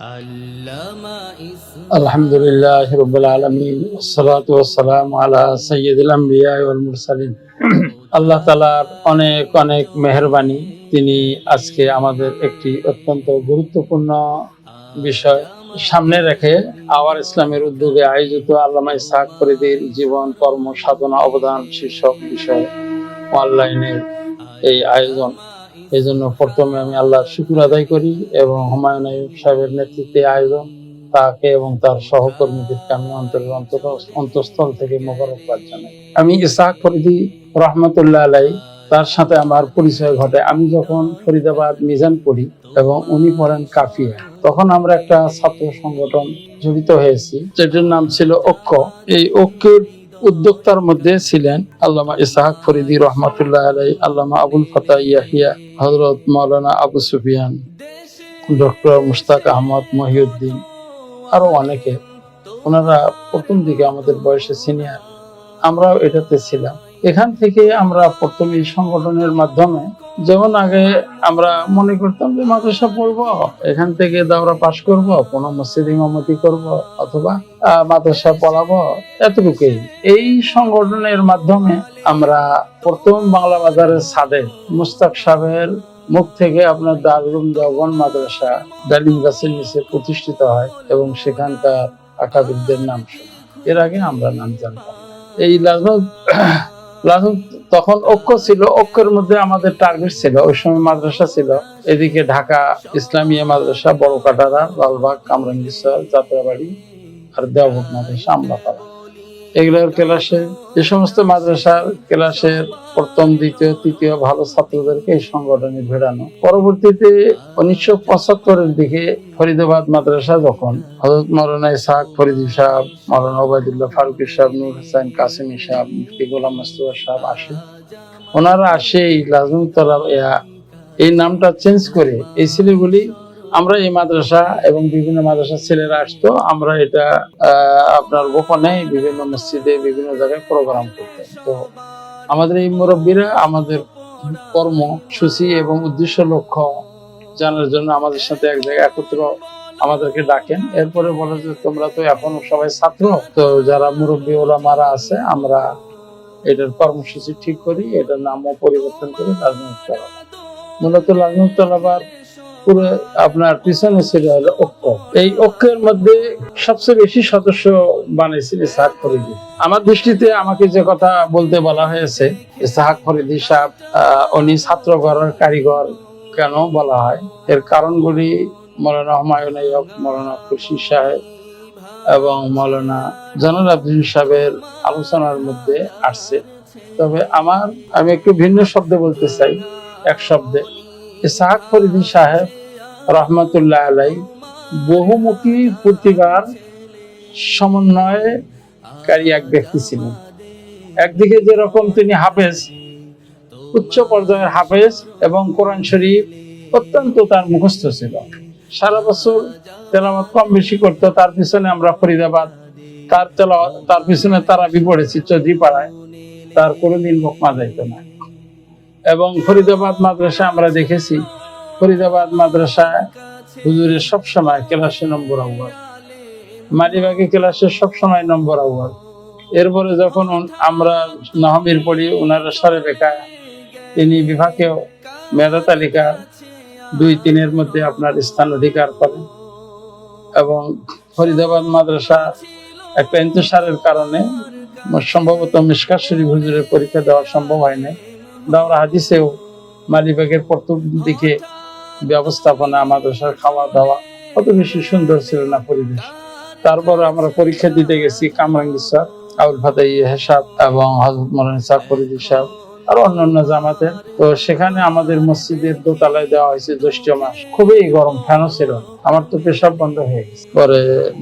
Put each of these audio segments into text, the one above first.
علم اسم الحمد لله رب العالمين والصلاة والسلام على سيد الأنبياء والمرسلين আল্লাহ তালার অনেক অনেক মেহরবানি তিনি আজকে আমাদের একটি অত্যন্ত গুরুত্বপূর্ণ বিষয় সামনে রেখে আওয়ার ইসলামের উদ্যোগে আয়োজিত আল্লামা ইসহাক ফরিদির জীবন কর্ম সাধনা অবদান শীর্ষক বিষয় অনলাইনের এই আয়োজন এই জন্য প্রথমে আমি আল্লাহর শুকুর আদায় করি এবং হুমায়ুন আইয়ুব সাহেবের নেতৃত্বে আয়োজন তাকে এবং তার সহকর্মীদেরকে আমি অন্তরের অন্তর অন্তঃস্থল থেকে মোবারকবাদ জানাই। আমি ইসাক ফরিদি রহমতুল্লাহ আলাই তার সাথে আমার পরিচয় ঘটে। আমি যখন ফরিদাবাদ মিজান পড়ি এবং উনি পড়েন কাফিয়া, তখন আমরা একটা ছাত্র সংগঠন জড়িত হয়েছি, যেটির নাম ছিল ঐক্য। এই ঐক্যের উদ্যোক্তার মধ্যে ছিলেন আল্লামা ইসাহাক ফরিদি রহমতুল্লাহ আলাই আল্লামা আবুল ফতাহ ইয়াহিয়া হজরত মৌলানা আবু সুফিয়ান, ডক্টর মুশতাক আহমদ মহিউদ্দিন, আরও অনেকে। ওনারা প্রথম দিকে আমাদের বয়সে সিনিয়র, আমরাও এটাতে ছিলাম। এখান থেকে আমরা প্রথম এই সংগঠনের মাধ্যমে যেমন আগে আমরা মনে করতাম যে মাদ্রাসা পড়ব, এখান থেকে দাওরা পাশ করব, কোনো মসজিদ ইমামতি করব অথবা মাদ্রাসা পড়াবো এতটুকুই। এই সংগঠনের মাধ্যমে আমরা প্রথম বাংলা বাজারের সাদে মুস্তাক সাহেবের মুখ থেকে আপনার দারুম দেওবন মাদ্রাসা ডালিম গাছের নিচে প্রতিষ্ঠিত হয় এবং সেখানকার আকাবিদদের নাম শুনি। এর আগে আমরা নাম জানতাম। এই লাজমত তখন ঐক্য ছিল, ঐক্যের মধ্যে আমাদের টার্গেট ছিল। ওই সময় মাদ্রাসা ছিল। এদিকে ঢাকা ইসলামিয়া মাদ্রাসা বড় কাটারা লালবাগ কামরাঙ্গীশ্বর যাত্রাবাড়ি আর দেওভোগ মাদ্রাসা, আমলাপাড়া। এগুলোর ক্লাসে, যে সমস্ত মাদ্রাসার ক্লাসের প্রথম, দ্বিতীয়, তৃতীয় ভালো ছাত্রদেরকে এই সংগঠনে ভেড়ানো। পরবর্তীতে উনিশশো পঁচাত্তরের দিকে ফরিদাবাদ মাদ্রাসা যখন হজরত মৌলানা ইসাহাক ফরিদি সাহেব, মৌলানা ওবায়দুল্লাহ ফারুকি সাহেব, নূর হোসেন কাসিমি সাহেব, মুফতি গোলাম মাস্তুয়া সাহেব আসে ওনারা আসে এই লাজমতলা এই নামটা চেঞ্জ করে এই ছেলেগুলি আমরা এই মাদ্রাসা এবং বিভিন্ন মাদ্রাসার ছেলেরা আসতো, আমরা এটা আপনার গোপনে বিভিন্ন মসজিদে বিভিন্ন জায়গায় প্রোগ্রাম করতাম। তো আমাদের এই মুরব্বীরা আমাদের কর্মসূচি এবং উদ্দেশ্য লক্ষ্য জানার জন্য আমাদের সাথে এক জায়গায় একত্র আমাদেরকে ডাকেন। এরপরে বলে যে, তোমরা তো এখন সবাই ছাত্র, তো যারা মুরব্বী ওরা মারা আছে, আমরা এটার কর্মসূচি ঠিক করি, এটার নামও পরিবর্তন করি রাজনীতি চালাবো মূলত রাজনীতি চালাবার পুরো আপনার পিছনে ছিল হলো ঐক্য এই ঐক্যের মধ্যে সবচেয়ে বেশি সদস্য বানিয়েছিল ফরিদি। আমার দৃষ্টিতে আমাকে যে কথা বলতে বলা হয়েছে ফরিদি সাহেব উনি কারিগর কেন বলা হয়? এর কারণগুলি মৌলানা হুমায়ুন আইয়ুব, মৌলানা খুরশি সাহেব এবং মৌলানা জানাল আব্দুল সাহেবের আলোচনার মধ্যে আসছে। তবে আমার, আমি একটু ভিন্ন শব্দে বলতে চাই, এক শব্দে। ইসাহাক ফরিদি সাহেব রহমতুল্লাহ আলাই বহুমুখী প্রতিভার সমন্বয়কারী এক ব্যক্তি ছিলেন। একদিকে যেরকম তিনি হাফেজ, উচ্চ পর্যায়ের হাফেজ এবং কোরআন শরীফ অত্যন্ত তার মুখস্থ ছিল। সারা বছর তেলাওয়াত কম বেশি করতো, তার পিছনে আমরা ফরিদাবাদ, তার তেলাওয়াত, তার পিছনে তারা বিপড়েছি চৌধুরী পাড়ায় তার কোনো কোনোদিন বকমা যাইত না। এবং ফরিদাবাদ মাদ্রাসা আমরা দেখেছি। ফরিদাবাদ মাদ্রাসায় হুজুরের সবসময় ক্লাসে নম্বর আউয়াল। মালিবাগে ক্লাসে সবসময় নম্বর আউয়াল। এরপরে যখন আমরা নহমির পড়ি ওনারা সারে বেকা, তিনি বিভাগেও মেধা তালিকার দুই তিনের মধ্যে আপনার স্থান অধিকার করেন। এবং ফরিদাবাদ মাদ্রাসা একটা ইন্তসারের কারণে সম্ভবত মিসকার শরীফ হুজুরের পরীক্ষা দেওয়া সম্ভব হয় হয়নি দাওরা হাদিসেও মালিবাগের প্রথম দিকে ব্যবস্থাপনা, মাদ্রাসার খাওয়া দাওয়া অত বেশি সুন্দর ছিল না পরিবেশ। তারপর আমরা পরীক্ষা দিতে গেছি কামরাঙ্গীশ্বর আবুল ফাতাই হেসাব এবং হজরত মৌলানা সাহ ফরিদি সাহেব আর অন্যান্য জামাতের। তো সেখানে আমাদের মসজিদের দোতলায় দেওয়া হয়েছে জ্যৈষ্ঠ মাস। খুবই গরম, ফ্যানও ছিল আমার তো পেশাব বন্ধ হয়ে গেছে। পরে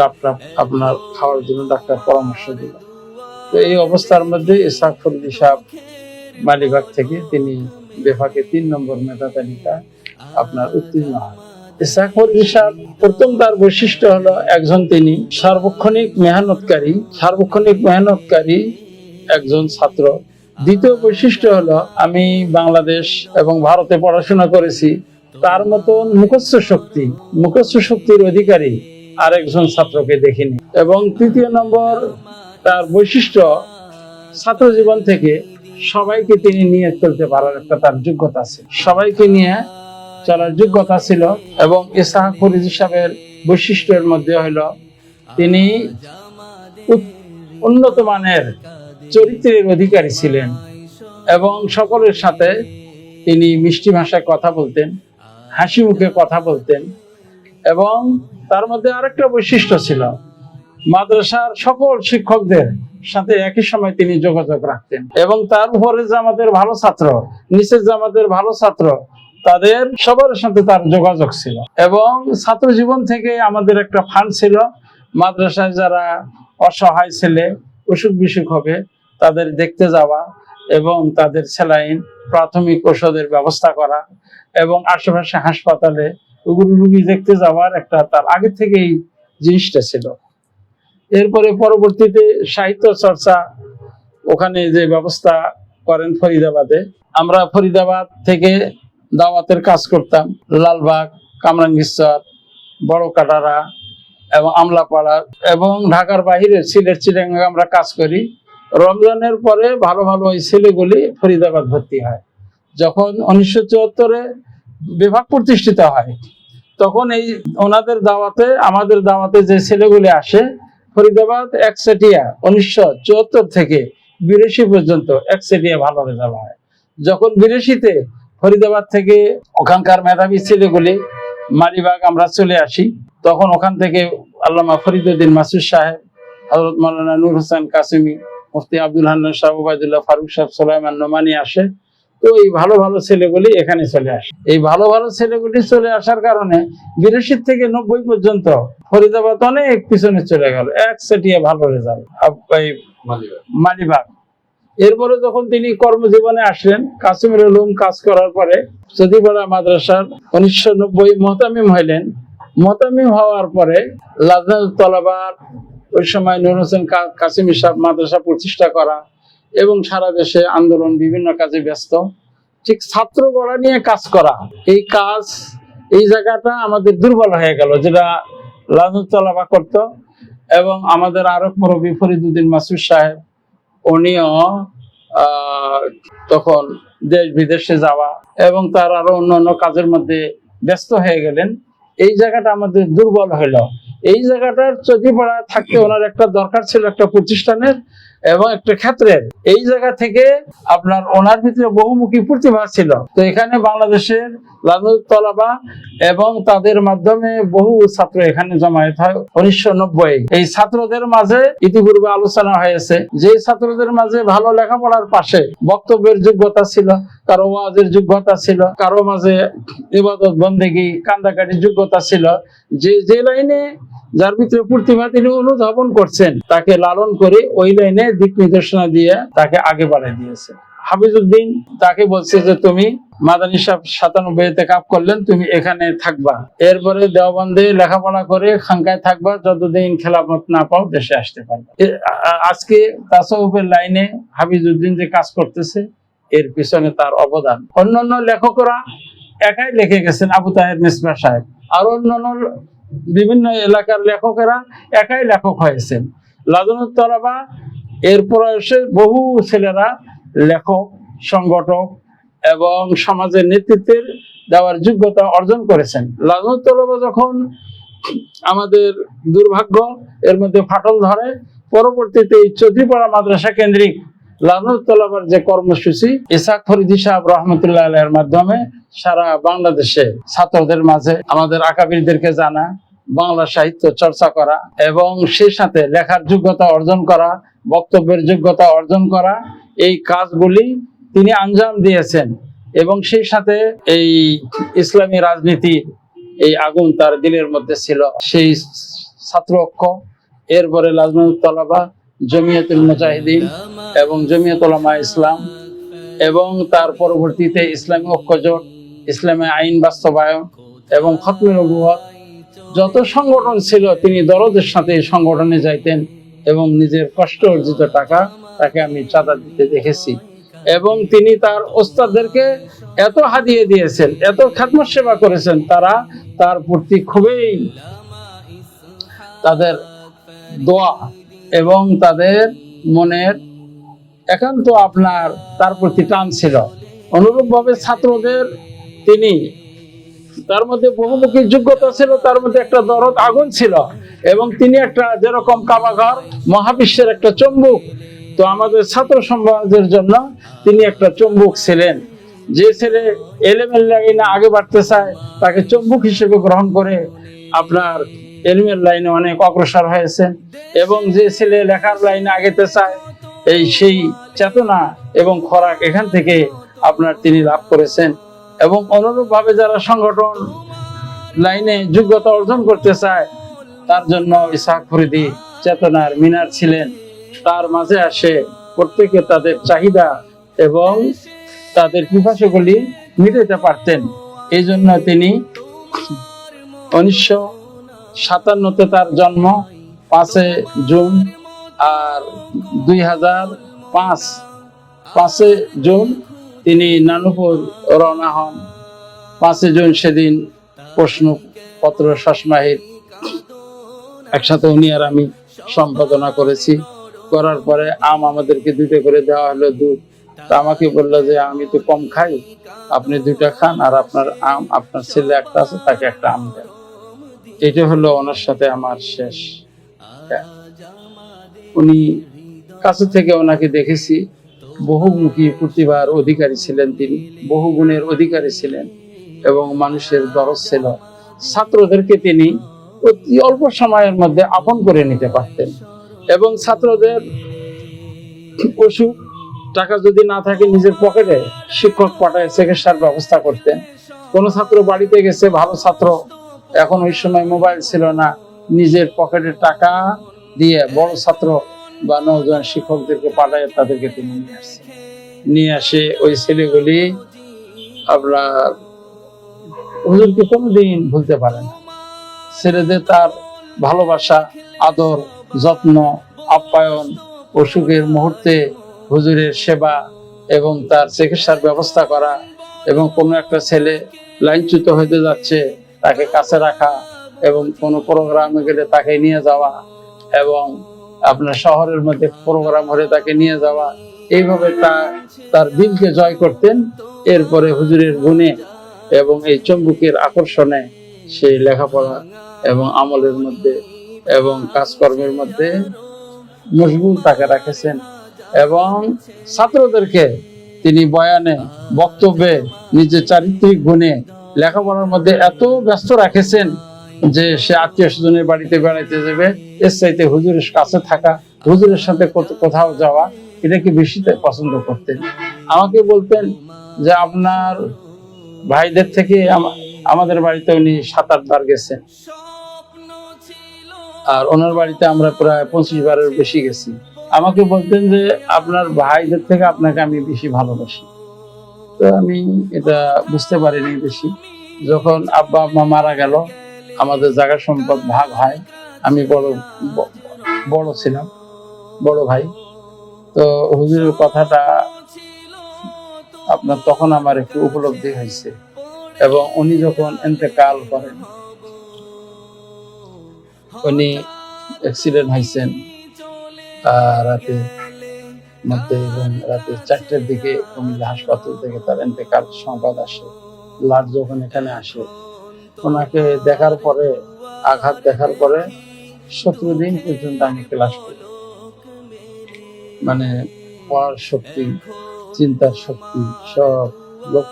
ডাক্তার আপনার খাওয়ার জন্য ডাক্তার পরামর্শ দিল। তো এই অবস্থার মধ্যে ইসাক ফরিদি সাহেব মালিবাগ থেকে তিনি বেফাকে তিন নম্বর মেধা তালিকা আপনার উত্তীর্ণ সাহেব প্রথম তার বৈশিষ্ট্য হলো একজন তিনি সার্বক্ষণিক মেহনতকারী সার্বক্ষণিক মেহনতকারী একজন ছাত্র। দ্বিতীয় বৈশিষ্ট্য হলো আমি বাংলাদেশ এবং ভারতে পড়াশোনা করেছি, তার মতন মুখস্থ শক্তি, মুখস্থ শক্তির অধিকারী আরেকজন ছাত্রকে দেখিনি। এবং তৃতীয় নম্বর তার বৈশিষ্ট্য ছাত্র জীবন থেকে সবাইকে তিনি নিয়ে চলতে পারার একটা তার যোগ্যতা আছে সবাইকে নিয়ে চলার যোগ্যতা ছিল এবং ইসাহাক ফরিদ সাহেবের বৈশিষ্ট্যের মধ্যে হলো তিনি উন্নত মানের চরিত্রের অধিকারী ছিলেন এবং সকলের সাথে তিনি মিষ্টি ভাষায় কথা বলতেন, হাসি মুখে কথা বলতেন এবং তার মধ্যে আরেকটা বৈশিষ্ট্য ছিল। মাদ্রাসার সকল শিক্ষকদের সাথে একই সময় তিনি যোগাযোগ রাখতেন। এবং তার উপরে যে আমাদের ভালো ছাত্র, নিচের যে আমাদের ভালো ছাত্র, তাদের সবার সাথে তার যোগাযোগ ছিল। এবং ছাত্র জীবন থেকে আমাদের একটা ফান্ড ছিল, মাদ্রাসায় যারা অসহায় ছেলে, অসুখ বিসুখ হবে, তাদের দেখতে যাওয়া এবং তাদের স্যালাইন, প্রাথমিক ওষুধের ব্যবস্থা করা এবং আশেপাশে হাসপাতালে রুগী দেখতে যাওয়ার একটা তার আগে থেকেই জিনিসটা ছিল। এরপরে পরবর্তীতে সাহিত্য চর্চা, ওখানে যে ব্যবস্থা করেন ফরিদাবাদে। আমরা ফরিদাবাদ থেকে দাওয়াতের কাজ করতাম, লালবাগ কামরাঙ্গীরচর বড় কাটারা এবং আমলাপাড়া এবং ঢাকার বাহিরে সিলেট চিড়াঙ্গা আমরা কাজ করি। রমজানের পরে ভালো ভালো ওই ছেলেগুলি ফরিদাবাদ ভর্তি হয়। যখন উনিশশো চুয়াত্তরে বিভাগ প্রতিষ্ঠিত হয়, তখন এই ওনাদের দাওয়াতে, আমাদের দাওয়াতে যে ছেলেগুলি আসে ফরিদাবাদ, একচেটিয়া, উনিশশো চুয়াত্তর থেকে বিরাশি পর্যন্ত একচেটিয়া ভালো রেজাল্ট হয়। যখন বিরাশিতে ফরিদাবাদ থেকে ওখানকার মেধাবী ছেলেগুলি মালিবাগ আমরা চলে আসি, তখন ওখান থেকে আল্লামা ফরিদুদ্দিন মাসুদ সাহেব হজরত মৌলানা নূর হোসেন কাসিমি, মুফতি আব্দুল হান্নান সাহেব ওবায়দুল্লাহ ফারুক সাহেব, সোলাইমান নোমানি আসে। তো এই ভালো ভালো ছেলেগুলি এখানে চলে আসে। এই ভালো ভালো ছেলেগুলি চলে আসার কারণে বিরাশি থেকে নব্বই পর্যন্ত ফরিদাবাদ অনেক পিছনে চলে গেল এক সেটিয়ে ভালো রেজাল্ট মালিবাগ। এরপরে যখন তিনি কর্মজীবনে আসলেন কাশ্মীর উলুম কাজ করার পরে সদিপাড়া মাদ্রাসার উনিশশো নব্বই মহতামিম হইলেন। মহতামিম হওয়ার পরে লাজনাত তলাবার ওই সময় নুর হোসেন কা- কাসিমি সাহেব মাদ্রাসা প্রতিষ্ঠা করা এবং সারা দেশে আন্দোলন বিভিন্ন কাজে ব্যস্ত। ঠিক ছাত্র গড়া নিয়ে কাজ করা, এই কাজ, এই জায়গাটা আমাদের দুর্বল হয়ে গেল, যেটা লাজনাত তলাবা করত। এবং আমাদের আরও মুরব্বী ফরিদুদ্দিন মাসুদ সাহেব, উনিও তখন দেশ বিদেশে যাওয়া এবং তার আরও অন্যান্য কাজের মধ্যে ব্যস্ত হয়ে গেলেন। এই জায়গাটা আমাদের দুর্বল হইল এই জায়গাটার চটিপাড়া থাকতে ওনার একটা দরকার ছিল একটা প্রতিষ্ঠানের। এবং একটা ক্ষেত্রের। এই জায়গা থেকে আপনার ওনার ভিতরে বহুমুখী প্রতিভা ছিল। তো এখানে বাংলাদেশের লালু তলাবা এবং তাদের মাধ্যমে বহু ছাত্র এখানে জমায়েত হয় উনিশশো নব্বই। এই ছাত্রদের মাঝে ইতিপূর্বে আলোচনা হয়েছে যে ছাত্রদের মাঝে ভালো লেখাপড়ার পাশে বক্তব্যের যোগ্যতা ছিল, কারও ওয়াজের যোগ্যতা ছিল, কারও মাঝে ইবাদত বন্দেগি, কান্দাকাটির যোগ্যতা ছিল। যে যে লাইনে যার ভিতরে প্রতিভা তিনি অনুধাবন করছেন, তাকে লালন করে ওই লাইনে দিক নির্দেশনা দিয়ে তাকে আগে বাড়িয়ে দিয়েছে। হাফিজউদ্দিন তাকে বলছে যে, তুমি মাদানী সাহেব সাতানব্বইতে কাপ করলেন, তুমি এখানে থাকবা। এরপরে দেওবন্দে লেখাপড়া করে খাঙ্কায় থাকবা, যতদিন খেলাফত না পাও দেশে আসতে পারবে। আজকে তাসাউফের লাইনে হাফিজউদ্দিন যে কাজ করতেছে, এর পিছনে তার অবদান। অন্যান্য লেখকরা একাই লিখে গেছেন, আবু তাহের মিসবা সাহেব। আর অন্যান্য বিভিন্ন এলাকার লেখকেরা একাই লেখক হয়েছেন। লাদনুত তলাবা এরপর এসে বহু ছেলেরা লেখক, সংগঠক এবং সমাজের নেতৃত্বের দেওয়ার যোগ্যতা অর্জন করেছেন। লাদনুত তলাবা যখন আমাদের দুর্ভাগ্য, এর মধ্যে ফাটল ধরে, পরবর্তীতে এই চৌধুরীপাড়া মাদ্রাসা কেন্দ্রিক লালনুত যে কর্মসূচি, ইসাক ফরিদি সাহেব রহমতুল্লাহ আলের মাধ্যমে সারা বাংলাদেশে ছাত্রদের মাঝে আমাদের আকাবিরদেরকে জানা, বাংলা সাহিত্য চর্চা করা এবং সেই সাথে লেখার যোগ্যতা অর্জন করা, বক্তব্যের যোগ্যতা অর্জন করা, এই কাজগুলি তিনি আঞ্জাম দিয়েছেন এবং সেই সাথে এই ইসলামী রাজনীতি এই আগুন তার দিলের মধ্যে ছিল। সেই ছাত্র ঐক্য, এরপরে লাজনুত তলাবা জমিয়তুল মুজাহিদিন এবং জমিয়ত ওলামা ইসলাম এবং তার পরবর্তীতে ইসলামী ঐক্যজোট, ইসলামী আইন বাস্তবায়ন এবং খতমে নবুয়ত যত সংগঠন ছিল তিনি দরদের সাথে এই সংগঠনে যাইতেন এবং নিজের কষ্ট অর্জিত টাকা তাকে আমি চাঁদা দিতে দেখেছি। এবং তিনি তার ওস্তাদদেরকে এত হাদিয়ে দিয়েছেন, এত খাদমত সেবা করেছেন, তারা তার প্রতি খুবই তাদের দোয়া এবং তাদের মনের একান্ত আপনার তার প্রতি টান ছিল। অনুরূপভাবে ছাত্রদের তিনি তার মধ্যে বহুমুখী যোগ্যতা ছিল, তার মধ্যে একটা দরদ আগুন ছিল এবং তিনি একটা যেরকম কাবাঘর মহাবিশ্বের একটা চম্বুক। তো আমাদের ছাত্র সমাজের জন্য তিনি একটা চম্বুক ছিলেন। যে ছেলে এলেমের লাইনে আগে বাড়তে চায়, তাকে চম্বুক হিসেবে গ্রহণ করে আপনার এলমের লাইনে অনেক অগ্রসর হয়েছেন এবং যে ছেলে লেখার লাইনে আগেতে চায়, এই সেই চেতনা এবং খোরাক এখান থেকে আপনার তিনি লাভ করেছেন। এবং অনুরূপভাবে যারা সংগঠন লাইনে যোগ্যতা অর্জন করতে চায়, তার জন্য ইসাক ফরিদি চেতনার মিনার ছিলেন। তার মাঝে আসে প্রত্যেকে তাদের চাহিদা এবং তাদের পিপাসুগুলি মিটাতে পারতেন। এই জন্য তিনি উনিশশো সাতান্নতে তার জন্ম, পাঁচে জুন, আর দুই হাজার পাঁচ, পাঁচে জুন তিনি নানুপুর রওনা হন। পাঁচে জুন সেদিন প্রশ্নপত্র শাসমাহির একসাথে উনি আর আমি সম্পাদনা করেছি। করার পরে আম আমাদেরকে দুটো করে দেওয়া হলো দুধ। তা আমাকে বলল যে, আমি তো কম খাই, আপনি দুইটা খান আর আপনার আম, আপনার ছেলে একটা আছে, তাকে একটা আম দেন। এটা হলো ওনার সাথে আমার শেষ। উনি কাছে থেকে ওনাকে দেখেছি। বহুমুখী প্রতিভার অধিকারী ছিলেন তিনি বহু গুণের অধিকারী ছিলেন এবং মানুষের দরজ ছিল। ছাত্রদেরকে তিনি অতি অল্প সময়ের মধ্যে আপন করে নিতে পারতেন এবং ছাত্রদের অসুখ টাকা যদি না থাকে নিজের পকেটে শিক্ষক পাঠায় চিকিৎসার ব্যবস্থা করতেন। কোন ছাত্র বাড়িতে গেছে, ভালো ছাত্র এখন ওই সময় মোবাইল ছিল না। নিজের পকেটে টাকা দিয়ে বড় ছাত্র বা নজন শিক্ষকদেরকে পাঠায়, তাদেরকে তিনি নিয়ে আসছেন নিয়ে আসে ওই ছেলেগুলি। আপনার হুজুরকে কোনোদিন ভুলতে পারে না। ছেলেদের তার ভালোবাসা, আদর, যত্ন, আপ্যায়ন অসুখের মুহূর্তে হুজুরের সেবা এবং তার চিকিৎসার ব্যবস্থা করা এবং কোনো একটা ছেলে লাইনচ্যুত হতে যাচ্ছে তাকে কাছে রাখা এবং কোনো প্রোগ্রামে গেলে তাকে নিয়ে যাওয়া এবং আপনার শহরের মধ্যে প্রোগ্রাম হলে তাকে নিয়ে যাওয়া, এইভাবে তার দিলকে জয় করতেন। এরপরে হুজুরের গুণে এবং এই চম্বুকের আকর্ষণে সেই লেখাপড়া এবং আমলের মধ্যে এবং কাজকর্মের মধ্যে মশগুল তাকে রাখেছেন এবং ছাত্রদেরকে তিনি বয়ানে বক্তব্যে নিজের চারিত্রিক গুণে লেখাপড়ার মধ্যে এত ব্যস্ত রাখেছেন যে সে আত্মীয় স্বজনের বাড়িতে বেড়াইতে যাবে, এর চাইতে হুজুরের কাছে থাকা, হুজুরের সাথে কোথাও যাওয়া এটাকে বেশি পছন্দ করতেন? আমাকে বলতেন যে আপনার ভাইদের থেকে আমাদের বাড়িতে উনি সাত, আট বার গেছেন। আর ওনার বাড়িতে আমরা প্রায় পঁচিশ বারের বেশি গেছি। আমাকে বলতেন যে আপনার ভাইদের থেকে আপনাকে আমি বেশি ভালোবাসি। তো আমি এটা বুঝতে পারিনি বেশি। যখন আব্বা আম্মা মারা গেল, আমাদের জায়গা সম্পদ ভাগ হয়। আমি বড় বড় ছিলাম, বড় ভাই। তো হুজুরের কথাটা আপনার তখন আমার একটু উপলব্ধি হয়েছে। এবং উনি যখন এতেকাল করেন, উনি অ্যাক্সিডেন্ট হয়েছেন রাতে। মধ্যে এবং রাতে চারটের দিকে কুমিল্লা হাসপাতাল থেকে তার সংবাদ আসে। লাট যখন এখানে আসে, ওনাকে দেখার পরে, আঘাত দেখার পরে সতেরো দিন পর্যন্ত আমি ক্লাস করি। মানে পড়ার শক্তি, চিন্তার শক্তি, সব লোক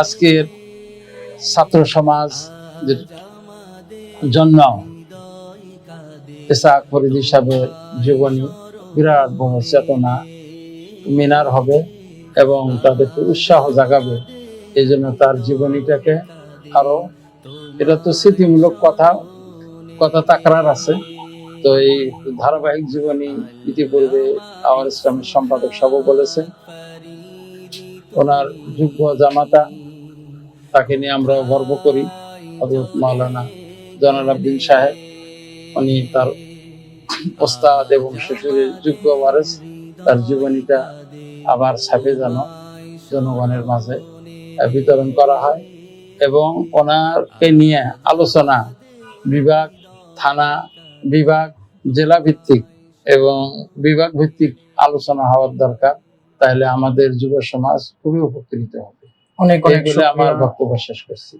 আজকের ছাত্র সমাজ জন্য ইসাক ফরিদ সাহেবের জীবনী বিরাট বড় চেতনা মিনার হবে এবং তাদেরকে উৎসাহ জাগাবে। এই জন্য তার জীবনীটাকে আরও, এটা তো স্মৃতিমূলক কথা কথা তাকরার আছে। তো এই ধারাবাহিক জীবনী ইতিপূর্বে আমার ইসলামের সম্পাদক সব বলেছে ওনার যোগ্য জামাতা, তাকে নিয়ে আমরা গর্ব করি হজরত মাওলানা জনাল আব্দিন সাহেব। উনি তার ওস্তাদ এবং শ্বশুরের যোগ্য ওয়ারেস। তার জীবনীটা আবার ছাপে যেন জনগণের মাঝে বিতরণ করা হয় এবং ওনারকে নিয়ে আলোচনা বিভাগ থানা বিভাগ জেলা ভিত্তিক এবং বিভাগ ভিত্তিক আলোচনা হওয়ার দরকার। তাহলে আমাদের যুব সমাজ খুবই উপকৃত হবে। অনেক আমার বক্তব্য শেষ করছি।